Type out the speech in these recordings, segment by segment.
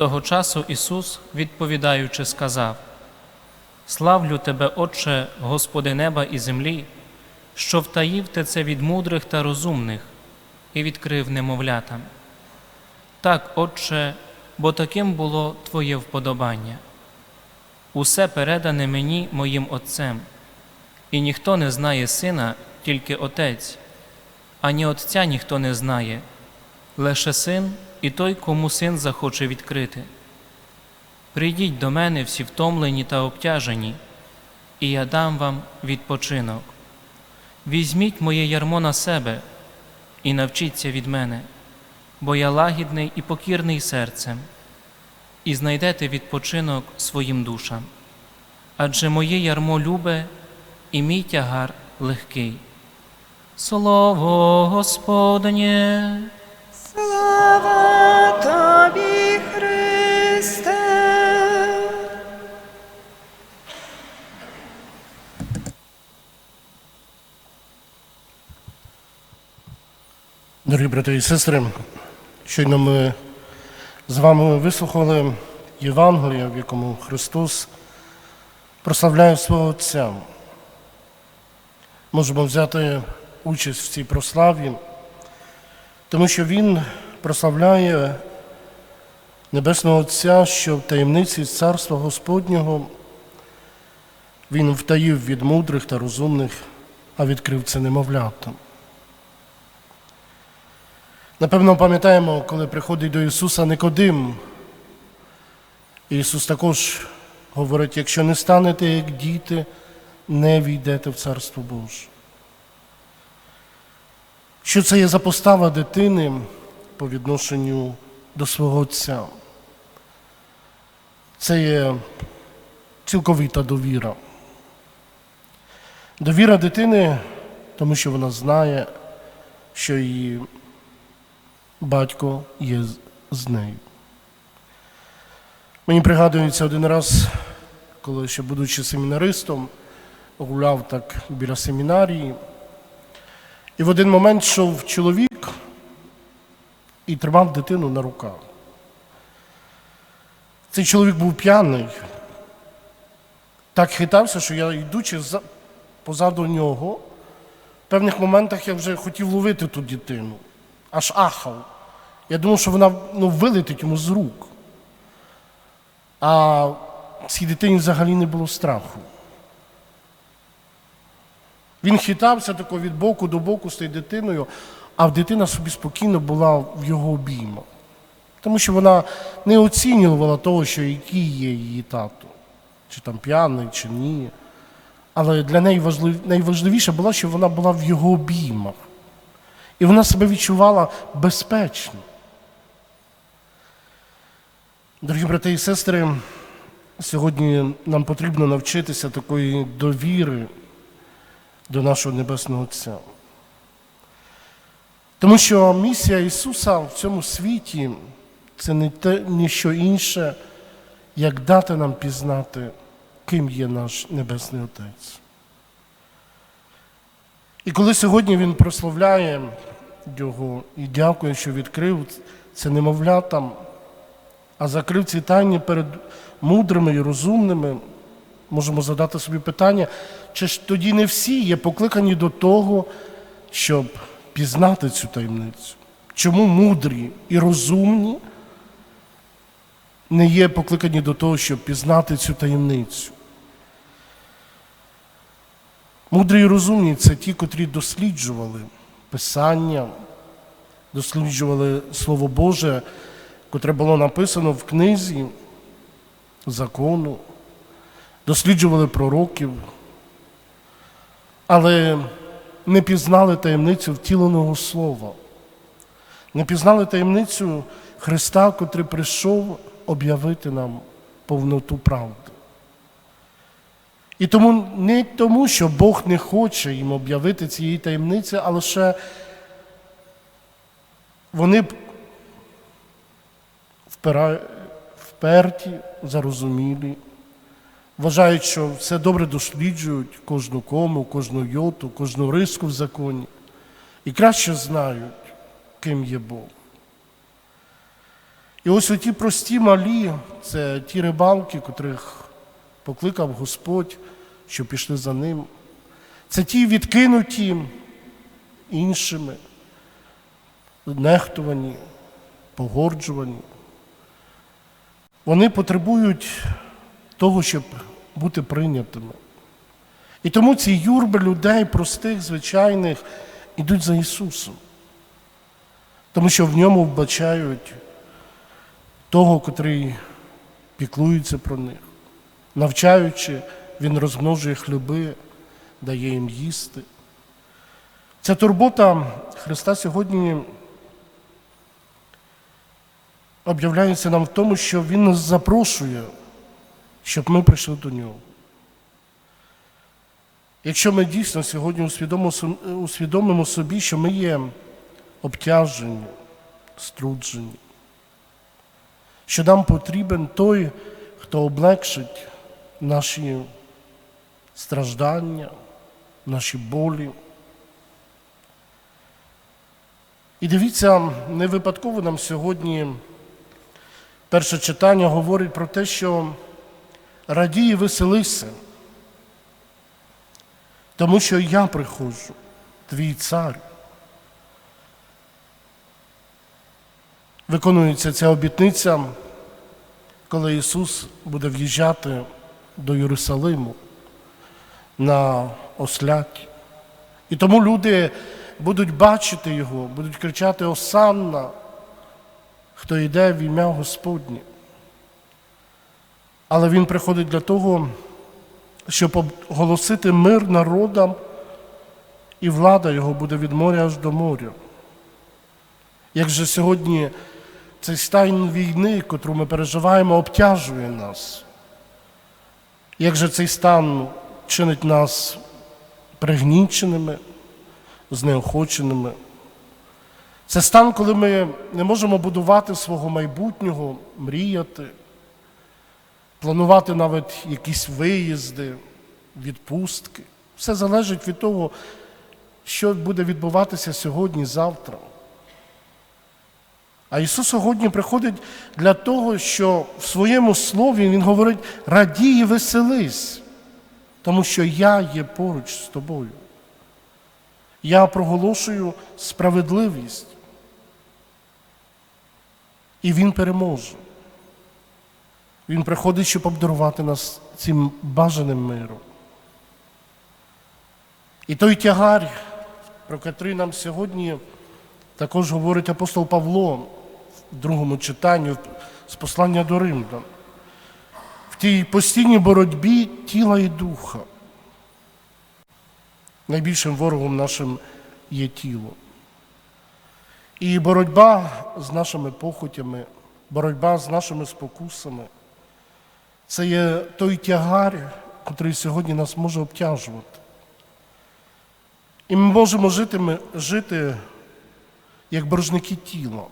Того часу Ісус, відповідаючи, сказав: Славлю Тебе, Отче, Господи неба і землі, що втаїв ти це від мудрих та розумних і відкрив немовлятам. Так, Отче, бо таким було Твоє вподобання. Усе передане мені моїм Отцем, і ніхто не знає сина, тільки Отець, ані Отця ніхто не знає, лише син і той, кому син захоче відкрити. Прийдіть до мене всі втомлені та обтяжені, і я дам вам відпочинок. Візьміть моє ярмо на себе і навчіться від мене, бо я лагідний і покірний серцем, і знайдете відпочинок своїм душам. Адже моє ярмо любе і мій тягар легкий. Слово Господнє. Слава тобі, Христе! Дорогі брати і сестри, щойно ми з вами вислухали Євангелія, в якому Христос прославляє свого Отця. Можемо взяти участь в цій прославі, тому що Він прославляє Небесного Отця, що в таємниці Царства Господнього Він втаїв від мудрих та розумних, а відкрив це немовлятам. Напевно, пам'ятаємо, коли приходить до Ісуса Никодим. Ісус також говорить, якщо не станете як діти, не війдете в Царство Боже. Що це є за постава дитини по відношенню до свого Отця? Це є цілковита довіра. Довіра дитини, тому що вона знає, що її батько є з- нею. Мені пригадується один раз, коли ще будучи семінаристом, гуляв так біля семінарії, і в один момент йшов чоловік і тримав дитину на руках. Цей чоловік був п'яний, так хитався, що я, йдучи позаду нього, в певних моментах я вже хотів ловити ту дитину аж ахав. Я думав, що вона ну, вилетить йому з рук. А цій дитині взагалі не було страху. Він хитався тако від боку до боку з тією дитиною, а дитина собі спокійно була в його обіймах. Тому що вона не оцінювала того, що який є її тато, чи там п'яний, чи ні. Але для неї важлив... найважливіше було, що вона була в його обіймах. І вона себе відчувала безпечно. Дорогі брати і сестри, сьогодні нам потрібно навчитися такої довіри до нашого Небесного Отця. Тому що місія Ісуса в цьому світі це не те, ніщо інше, як дати нам пізнати, ким є наш Небесний Отець. І коли сьогодні він прославляє його і дякує, що відкрив це немовлятам, а закрив ці тайні перед мудрими і розумними, можемо задати собі питання, чи ж тоді не всі є покликані до того, щоб пізнати цю таємницю? Чому мудрі і розумні не є покликані до того, щоб пізнати цю таємницю? Мудрі і розумні це ті, котрі досліджували Писання, досліджували Слово Боже, котре було написано в книзі закону, досліджували пророків, але не пізнали таємницю втіленого слова, не пізнали таємницю Христа, котрий прийшов об'явити нам повноту правди. І тому не тому, що Бог не хоче їм об'явити цієї таємниці, а лише вони вперті, зарозумілі, вважають, що все добре досліджують кожну кому, кожну йоту, кожну риску в законі, і краще знають, ким є Бог. І ось оті прості малі, це ті рибалки, котрих покликав Господь, що пішли за ним. Це ті відкинуті іншими, нехтувані, погорджувані. Вони потребують того, щоб бути прийнятими. І тому ці юрби людей, простих, звичайних, ідуть за Ісусом. Тому що в ньому вбачають того, котрий піклується про них. Навчаючи, Він розмножує хліби, дає їм їсти. Ця турбота Христа сьогодні об'являється нам в тому, що Він нас запрошує, щоб ми прийшли до нього. Якщо ми дійсно сьогодні усвідомимо, собі, що ми є обтяжені, струджені, що нам потрібен той, хто облегшить наші страждання, наші болі. І дивіться, не випадково нам сьогодні перше читання говорить про те, що радій веселися, тому що я приходжу, твій цар. Виконується ця обітниця, коли Ісус буде в'їжджати до Єрусалиму на осляті. І тому люди будуть бачити Його, будуть кричати Осанна, хто йде в ім'я Господнє. Але Він приходить для того, щоб оголосити мир народам, і влада Його буде від моря аж до моря. Як же сьогодні цей стан війни, котру ми переживаємо, обтяжує нас? Як же цей стан чинить нас пригніченими, знеохоченими? Це стан, коли ми не можемо будувати свого майбутнього, мріяти, планувати навіть якісь виїзди, відпустки. Все залежить від того, що буде відбуватися сьогодні, завтра. А Ісус сьогодні приходить для того, що в своєму слові Він говорить радій і веселись, тому що я є поруч з тобою. Я проголошую справедливість. І Він переможе. Він приходить, щоб обдарувати нас цим бажаним миром. І той тягар, про котрий нам сьогодні також говорить апостол Павло в другому читанні з послання до Римлян, в тій постійній боротьбі тіла і духа. Найбільшим ворогом нашим є тіло. І боротьба з нашими похотями, боротьба з нашими спокусами це є той тягар, який сьогодні нас може обтяжувати. І ми можемо жити, жити як боржники тіла.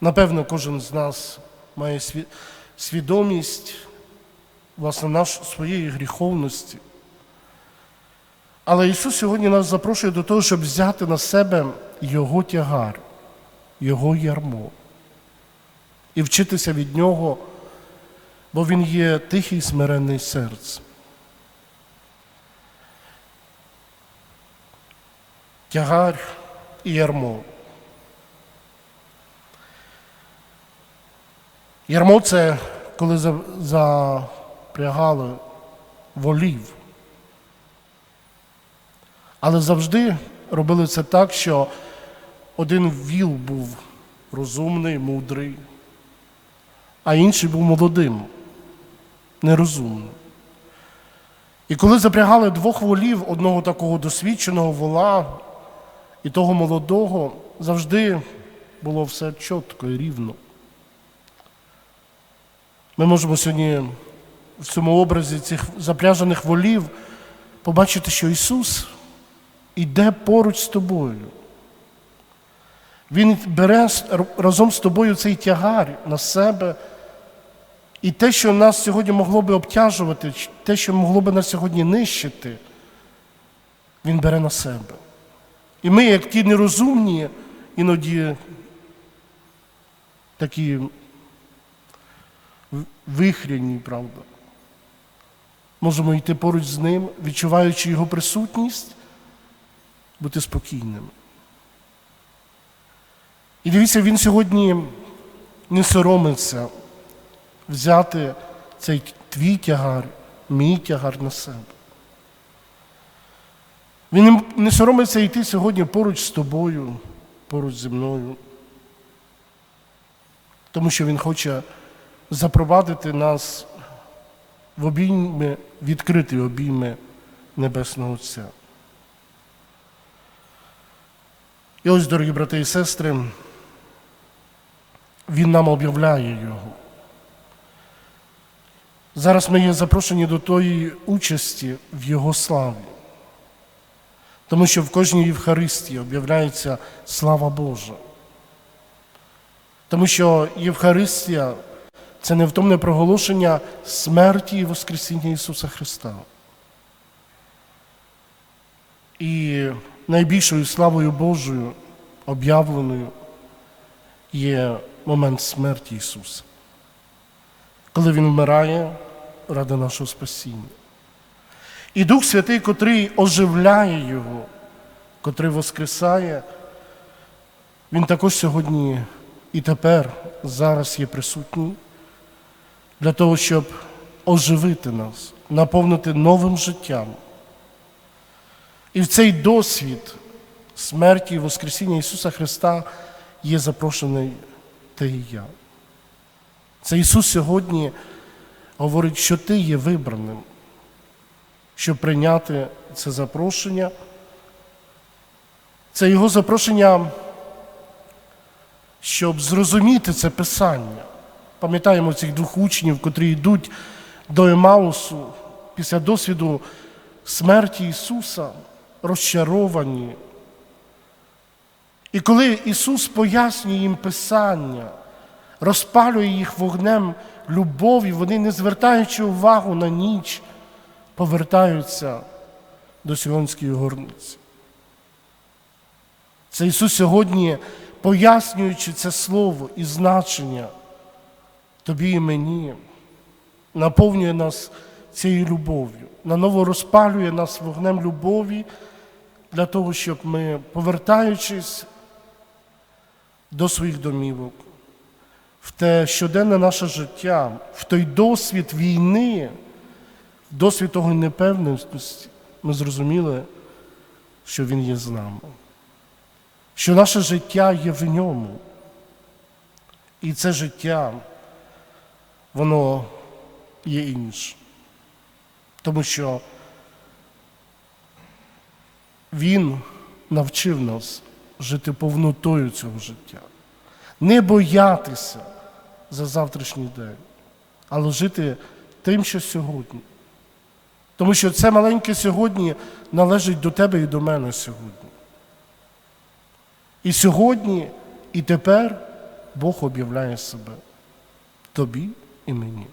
Напевно, кожен з нас має свідомість власне наш, своєї гріховності. Але Ісус сьогодні нас запрошує до того, щоб взяти на себе Його тягар, Його ярмо і вчитися від Нього, бо Він є тихий смиренний серце. Тягар і ярмо. Ярмо це коли запрягали волів. Але завжди робили це так, що один віл був розумний, мудрий, а інший був молодим, нерозумним. І коли запрягали двох волів, одного такого досвідченого вола і того молодого, завжди було все чітко і рівно. Ми можемо сьогодні в цьому образі цих запряжених волів побачити, що Ісус іде поруч з тобою. Він бере разом з тобою цей тягар на себе. І те, що нас сьогодні могло би обтяжувати, те, що могло би нас сьогодні нищити, Він бере на себе. І ми, як ті нерозумні, іноді такі вихряні, правда. Можемо йти поруч з ним, відчуваючи його присутність, бути спокійними. І дивіться, він сьогодні не соромиться взяти цей твій тягар, мій тягар на себе. Він не- соромиться йти сьогодні поруч з тобою, поруч зі мною. Тому що Він хоче запровадити нас в обійми, відкриті обійми Небесного Отця. І ось, дорогі брати і сестри, Він нам об'являє Його. Зараз ми є запрошені до тої участі в Його славі. Тому що в кожній Євхаристії об'являється слава Божа. Тому що Євхаристія це невтомне проголошення смерті і Воскресіння Ісуса Христа. І найбільшою славою Божою об'явленою є момент смерті Ісуса, коли Він вмирає ради нашого спасіння. І Дух Святий, котрий оживляє Його, котрий воскресає, Він також сьогодні і тепер, зараз є присутній для того, щоб оживити нас, наповнити новим життям. І в цей досвід смерті і Воскресіння Ісуса Христа є запрошений ти і я. Це Ісус сьогодні говорить, що ти є вибраним, щоб прийняти це запрошення. Це Його запрошення, щоб зрозуміти це Писання. Пам'ятаємо цих двох учнів, котрі йдуть до Емаусу після досвіду смерті Ісуса, розчаровані. І коли Ісус пояснює їм Писання, розпалює їх вогнем любові, вони, не звертаючи увагу на ніч, повертаються до Сіонської горниці. Це Ісус сьогодні, пояснюючи це слово і значення тобі і мені, наповнює нас цією любов'ю, наново розпалює нас вогнем любові для того, щоб ми, повертаючись до своїх домівок, в те щоденне наше життя, в той досвід війни, досвід того непевності, ми зрозуміли, що Він є з нами, що наше життя є в ньому. І це життя, воно є інше. Тому що Він навчив нас жити повнотою цього життя, не боятися за завтрашній день, але жити тим, що сьогодні. Тому що це маленьке сьогодні належить до тебе і до мене сьогодні. І сьогодні, і тепер Бог об'являє себе тобі і мені.